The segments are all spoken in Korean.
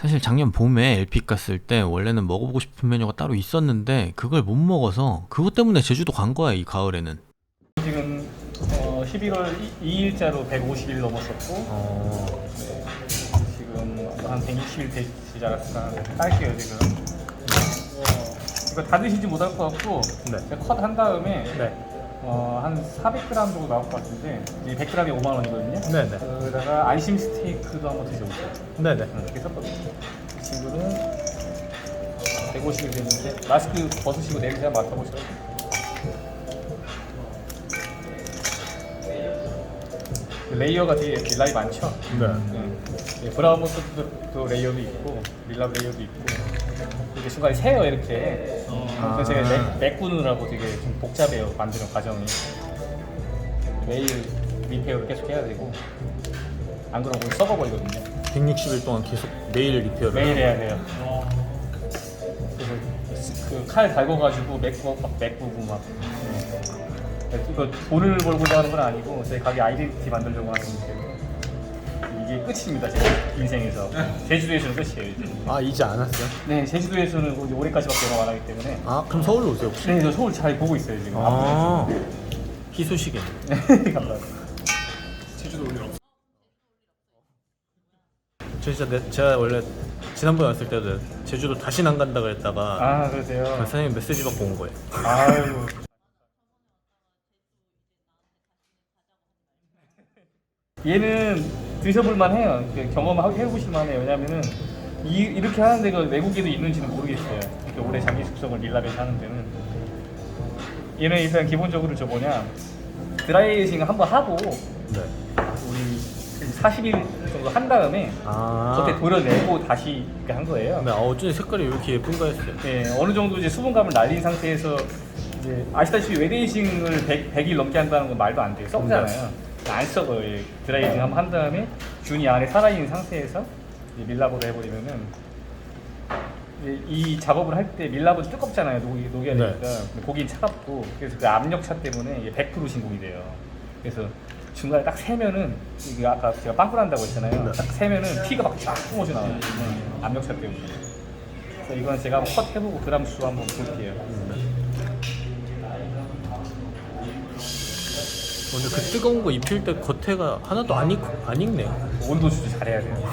사실 작년 봄에 LP 갔을 때 원래는 먹어보고 싶은 메뉴가 따로 있었는데 그걸 못 먹어서 그것 때문에 제주도 간 거야 이 가을에는 지금 어, 11월 2일자로 150일 넘었었고 어... 네, 지금 한 160일 되지 않았을까 할게요 지금 어, 이거 다 드시지 못할 것 같고 네. 컷 한 다음에 네. 어, 한 400g 정도 나올 것 같은데 이제 100g에 5만 원이거든요. 네네. 거기다가 안심 스테이크도 한번 드셔보세요. 네네. 응, 이렇게 섞거든요 이 친구는 150일 됐는데 마스크 벗으시고 냄새 한번 맡아보세요 레이어가 되게 딜라이 많죠? 네. 네. 예, 브라운 모스도 레이어도 있고 릴랍 레이어도 있고 이게 순간에 새요 이렇게 아무튼 제가 매, 메꾸느라고 되게 좀 복잡해요 만드는 과정이 매일 리페어를 계속 해야 되고 안 그러면 오늘 썩어버리거든요 160일 동안 계속 매일 리페어를 매일 해야 돼요 그래서 그 칼 달궈가지고 메꾸, 막 메꾸고 막 네. 이거 돈을 벌고자 하는 건 아니고 제 가게 아이덴티티 만들려고 하는 거기 이게 끝입니다 제 인생에서. 제주도에서는 끝이에요 이제. 아 이제 안 왔어요? 네 제주도에서는 올해까지밖에 영업 안 하기 때문에. 아 그럼 서울로 오세요 혹시? 네, 저 서울 잘 보고 있어요 지금. 아. 희소식이네 네, 감사합니다. 저 진짜 내, 제가 원래 지난번에 왔을 때도 제주도 다시는 안 간다 그랬다가 아 그러세요? 사장님 메시지 받고 온 거예요. 아유 얘는 드셔볼만 해요. 그 경험 해보실만 해요. 왜냐면은 이, 이렇게 하는 데가 외국에도 있는지는 모르겠어요. 이렇게 오래 장기 숙성을 밀랍에서 하는 데는. 얘는 일단 기본적으로 저 뭐냐 드라이에이징 한번 하고 네. 우리 40일 정도 한 다음에 아 겉에 도려내고 다시 이렇게 한 거예요. 근데 아 어쩐지 색깔이 왜 이렇게 예쁜가 했어요 예, 어느 정도 이제 수분감을 날린 상태에서 이제 아시다시피 웨데이징을 100, 100 일 넘게 한다는 건 말도 안 돼요. 썩잖아요. 안 썩어요. 예. 드라이징 한번 한 다음에 균이 안에 살아있는 상태에서 밀랍으로 해버리면은 이 작업을 할 때 밀랍은 뜨겁잖아요. 녹이, 녹여야 네. 되니까. 근데 고기는 차갑고 그래서 그 압력차 때문에 이게 100% 진공이 돼요. 그래서 중간에 딱 세면은 이게 아까 제가 빵꾸 난다고 했잖아요. 네. 딱 세면은 피가 막쫙 뿜어져 나와요. 네, 압력차 때문에. 그래서 이건 제가 한번 컷 해보고 그람 수 한번 볼게요. 근데 그 뜨거운 거 입힐 때 겉에가 하나도 안, 익, 안 익네요 온도 조절 잘해야 돼요.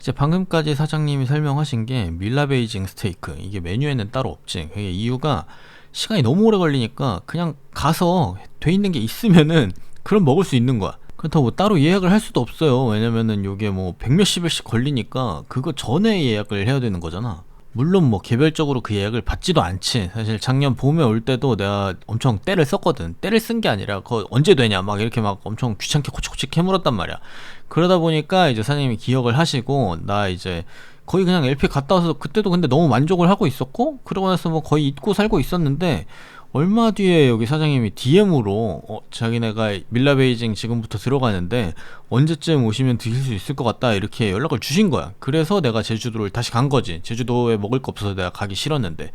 이제 방금까지 사장님이 설명하신 게 밀라 베이징 스테이크 이게 메뉴에는 따로 없지. 그게 이유가 시간이 너무 오래 걸리니까 그냥 가서 돼 있는 게 있으면은 그럼 먹을 수 있는 거야. 그렇다고 뭐 따로 예약을 할 수도 없어요. 왜냐면은 요게 뭐 백몇십 일씩 걸리니까 그거 전에 예약을 해야 되는 거잖아 물론 뭐 개별적으로 그 예약을 받지도 않지. 사실 작년 봄에 올 때도 내가 엄청 때를 썼거든. 때를 쓴 게 아니라 그거 언제 되냐 막 이렇게 막 엄청 귀찮게 코치코치 캐물었단 말이야. 그러다 보니까 이제 사장님이 기억을 하시고 나 이제 거의 그냥 LP 갔다 와서 그때도 근데 너무 만족을 하고 있었고 그러고 나서 뭐 거의 잊고 살고 있었는데 얼마 뒤에 여기 사장님이 DM으로 어, 자기네가 밀라 베이징 지금부터 들어가는데 언제쯤 오시면 드실 수 있을 것 같다 이렇게 연락을 주신 거야. 그래서 내가 제주도를 다시 간 거지. 제주도에 먹을 거 없어서 내가 가기 싫었는데.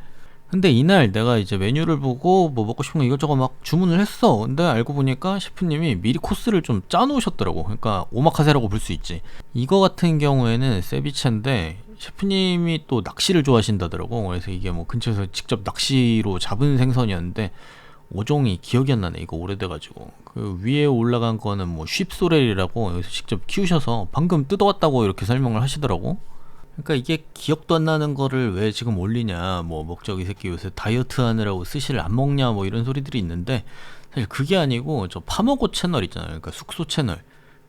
근데 이날 내가 이제 메뉴를 보고 뭐 먹고 싶은 거 이것저것 막 주문을 했어. 근데 알고 보니까 셰프님이 미리 코스를 좀 짜놓으셨더라고. 그러니까 오마카세라고 볼 수 있지. 이거 같은 경우에는 세비체인데 셰프님이 또 낚시를 좋아하신다더라고. 그래서 이게 뭐 근처에서 직접 낚시로 잡은 생선이었는데 어종이 기억이 안 나네. 이거 오래돼가지고 그 위에 올라간 거는 뭐 쉽소렐이라고 여기서 직접 키우셔서 방금 뜯어왔다고 이렇게 설명을 하시더라고. 그러니까 이게 기억도 안 나는 거를 왜 지금 올리냐 뭐 먹저기 새끼 요새 다이어트 하느라고 스시를 안 먹냐 뭐 이런 소리들이 있는데 사실 그게 아니고 저 파먹고 채널 있잖아요 그러니까 숙소 채널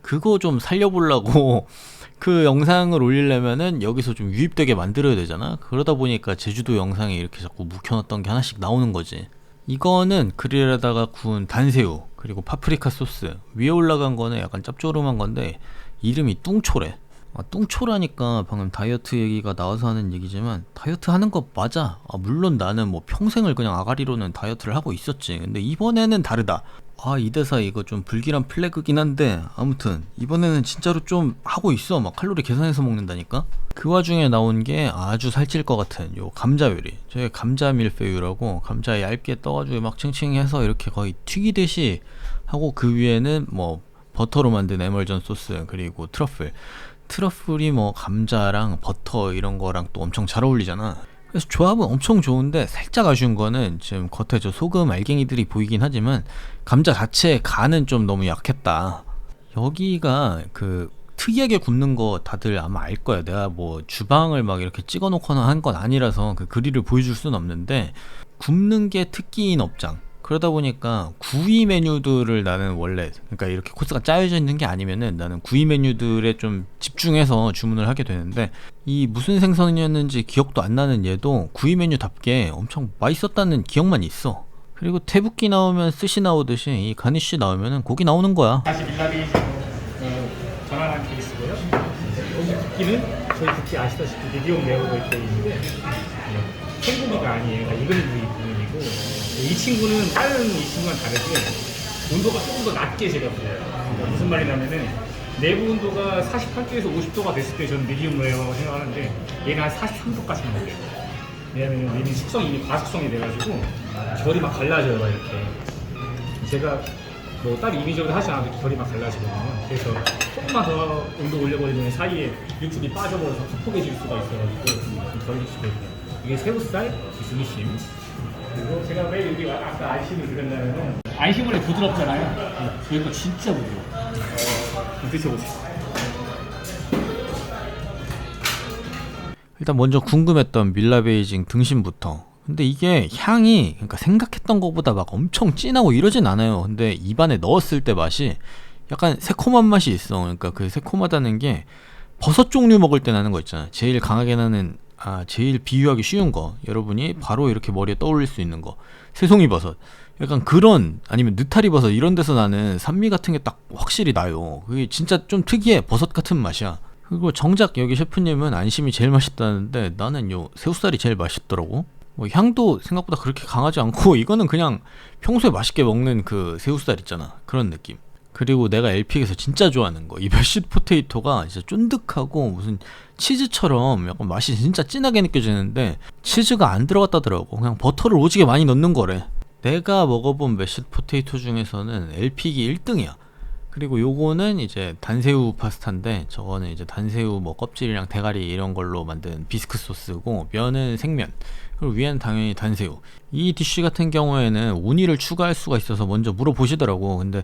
그거 좀 살려보려고 그 영상을 올리려면은 여기서 좀 유입되게 만들어야 되잖아? 그러다 보니까 제주도 영상에 이렇게 자꾸 묵혀놨던 게 하나씩 나오는 거지. 이거는 그릴에다가 구운 단새우 그리고 파프리카 소스. 위에 올라간 거는 약간 짭조름한 건데 이름이 뚱초래. 아, 뚱초라니까 방금 다이어트 얘기가 나와서 하는 얘기지만 다이어트 하는 거 맞아. 아, 물론 나는 뭐 평생을 그냥 아가리로는 다이어트를 하고 있었지. 근데 이번에는 다르다 아 이 대사 이거 좀 불길한 플래그긴 한데 아무튼 이번에는 진짜로 좀 하고 있어. 막 칼로리 계산해서 먹는다니까? 그 와중에 나온 게 아주 살찔 것 같은 요 감자 요리. 저게 감자 밀푀유라고 감자 얇게 떠가지고 막 칭칭해서 이렇게 거의 튀기듯이 하고 그 위에는 뭐 버터로 만든 에멀전 소스 그리고 트러플. 트러플이 뭐 감자랑 버터 이런 거랑 또 엄청 잘 어울리잖아 그래서 조합은 엄청 좋은데 살짝 아쉬운 거는 지금 겉에 저 소금 알갱이들이 보이긴 하지만 감자 자체의 간은 좀 너무 약했다 여기가 그 특이하게 굽는 거 다들 아마 알 거야. 내가 뭐 주방을 막 이렇게 찍어 놓거나 한 건 아니라서 그 그릴을 보여줄 수는 없는데 굽는 게 특기인 업장. 그러다 보니까 구이 메뉴들을 나는 원래 그러니까 이렇게 코스가 짜여져 있는 게 아니면은 나는 구이 메뉴들에 좀 집중해서 주문을 하게 되는데 이 무슨 생선이었는지 기억도 안 나는 얘도 구이 메뉴답게 엄청 맛있었다는 기억만 있어. 그리고 태북기 나오면 스시 나오듯이 이 가니쉬 나오면은 고기 나오는 거야. 다시 밀라베이징 어, 전환한 케이스고요. 붓기는 저희 붓기 아시다시피 미디움 이렇게 있는데 네, 생고기가 아니에요. 그러니까 부분이고 이 친구는 다른 이 친구랑 다르게 온도가 조금 더 낮게 제가 보여요. 그러니까 무슨 말이냐면은 내부 온도가 48도에서 50도가 됐을 때 저는 미디움 레어라고 생각하는데 얘는 한 43도까지 먹어요. 왜냐면 얘는 숙성이 이미 과숙성이 돼가지고 결이 막 갈라져요 막 이렇게 제가 뭐 따로 임의적으로 하지 않아도 결이 막 갈라지거든요 그래서 조금만 더 온도 올려버리면 사이에 육즙이 빠져버려서 퍽퍽해질 수가 있어가지고 좀덜 익히거든요 이게 새우살, 이 중심 왜 여기 아까 안심을 드렸냐면은 안심 원래 부드럽잖아요 저희 거 진짜 부드러워 어, 드셔보세요 일단 먼저 궁금했던 밀라 베이징 등심부터. 근데 이게 향이 그러니까 생각했던 것보다 막 엄청 진하고 이러진 않아요. 근데 입안에 넣었을 때 맛이 약간 새콤한 맛이 있어. 그러니까 그 새콤하다는 게 버섯 종류 먹을 때 나는 거 있잖아. 제일 강하게 나는 아 제일 비유하기 쉬운 거. 여러분이 바로 이렇게 머리에 떠올릴 수 있는 거. 새송이 버섯. 약간 그런 아니면 느타리 버섯 이런 데서 나는 산미 같은 게 딱 확실히 나요. 그게 진짜 좀 특이해. 버섯 같은 맛이야. 그리고 정작 여기 셰프님은 안심이 제일 맛있다는데 나는 요 새우살이 제일 맛있더라고. 뭐 향도 생각보다 그렇게 강하지 않고 이거는 그냥 평소에 맛있게 먹는 그 새우살 있잖아. 그런 느낌. 그리고 내가 엘픽에서 진짜 좋아하는 거. 이 메쉬드 포테이토가 진짜 쫀득하고 무슨 치즈처럼 약간 맛이 진짜 진하게 느껴지는데 치즈가 안 들어갔다더라고. 그냥 버터를 오지게 많이 넣는 거래. 내가 먹어본 메쉬드 포테이토 중에서는 엘픽이 1등이야. 그리고 요거는 이제 단새우 파스타인데 저거는 이제 단새우 뭐 껍질이랑 대가리 이런 걸로 만든 비스크 소스고 면은 생면 그리고 위에는 당연히 단새우. 이 디쉬 같은 경우에는 우니를 추가할 수가 있어서 먼저 물어보시더라고. 근데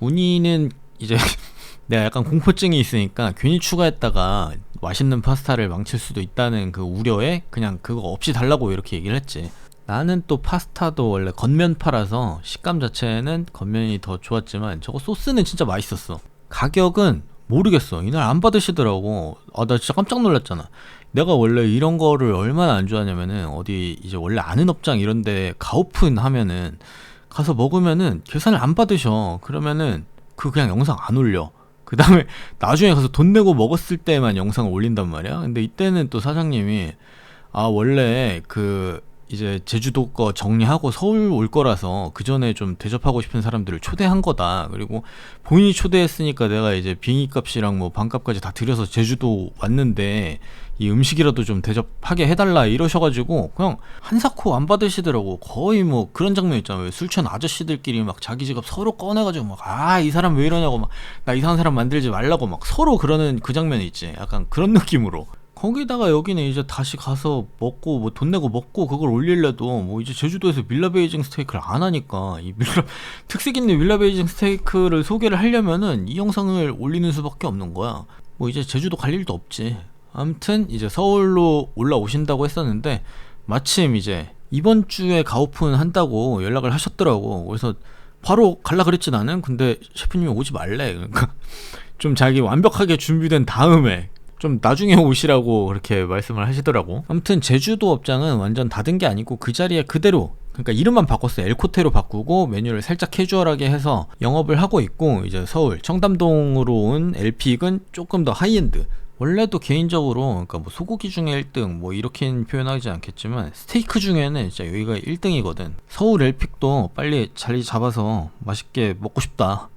우니는 이제 내가 약간 공포증이 있으니까 괜히 추가했다가 맛있는 파스타를 망칠 수도 있다는 그 우려에 그냥 그거 없이 달라고 이렇게 얘기를 했지. 나는 또 파스타도 원래 겉면파라서 식감 자체는 겉면이 더 좋았지만 저거 소스는 진짜 맛있었어. 가격은 모르겠어. 이날 안 받으시더라고. 아, 나 진짜 깜짝 놀랐잖아. 내가 원래 이런 거를 얼마나 안 좋아하냐면은 어디 이제 원래 아는 업장 이런 데 가오픈 하면은 가서 먹으면은 계산을 안 받으셔. 그러면은 그 그냥 영상 안 올려. 그 다음에 나중에 가서 돈 내고 먹었을 때만 영상을 올린단 말이야. 근데 이때는 또 사장님이 아 원래 그 이제 제주도 거 정리하고 서울 올 거라서 그 전에 좀 대접하고 싶은 사람들을 초대한 거다. 그리고 본인이 초대했으니까 내가 이제 비행기 값이랑 뭐 방값까지 다 들여서 제주도 왔는데 이 음식이라도 좀 대접하게 해달라 이러셔가지고 그냥 한사코 안 받으시더라고. 거의 뭐 그런 장면 있잖아요. 술 취한 아저씨들끼리 막 자기 지갑 서로 꺼내가지고 막 아 이 사람 왜 이러냐고 막 나 이상한 사람 만들지 말라고 막 서로 그러는 그 장면이 있지. 약간 그런 느낌으로. 거기다가 여기는 이제 다시 가서 먹고 뭐 돈 내고 먹고 그걸 올릴래도 뭐 이제 제주도에서 밀라 베이징 스테이크를 안 하니까 이 밀라 특색 있는 밀라 베이징 스테이크를 소개를 하려면은 이 영상을 올리는 수밖에 없는 거야. 뭐 이제 제주도 갈 일도 없지. 아무튼 이제 서울로 올라오신다고 했었는데 마침 이제 이번 주에 가오픈 한다고 연락을 하셨더라고. 그래서 바로 갈라 그랬지 나는. 근데 셰프님이 오지 말래. 그러니까 좀 자기 완벽하게 준비된 다음에 좀 나중에 오시라고 그렇게 말씀을 하시더라고. 아무튼 제주도 업장은 완전 닫은 게 아니고 그 자리에 그대로 그러니까 이름만 바꿨어요. 엘코테로 바꾸고 메뉴를 살짝 캐주얼하게 해서 영업을 하고 있고 이제 서울 청담동으로 온 엘픽은 조금 더 하이엔드. 원래도 개인적으로 그러니까 뭐 소고기 중에 1등 뭐 이렇게는 표현하지 않겠지만 스테이크 중에는 진짜 여기가 1등이거든. 서울 엘픽도 빨리 자리 잡아서 맛있게 먹고 싶다.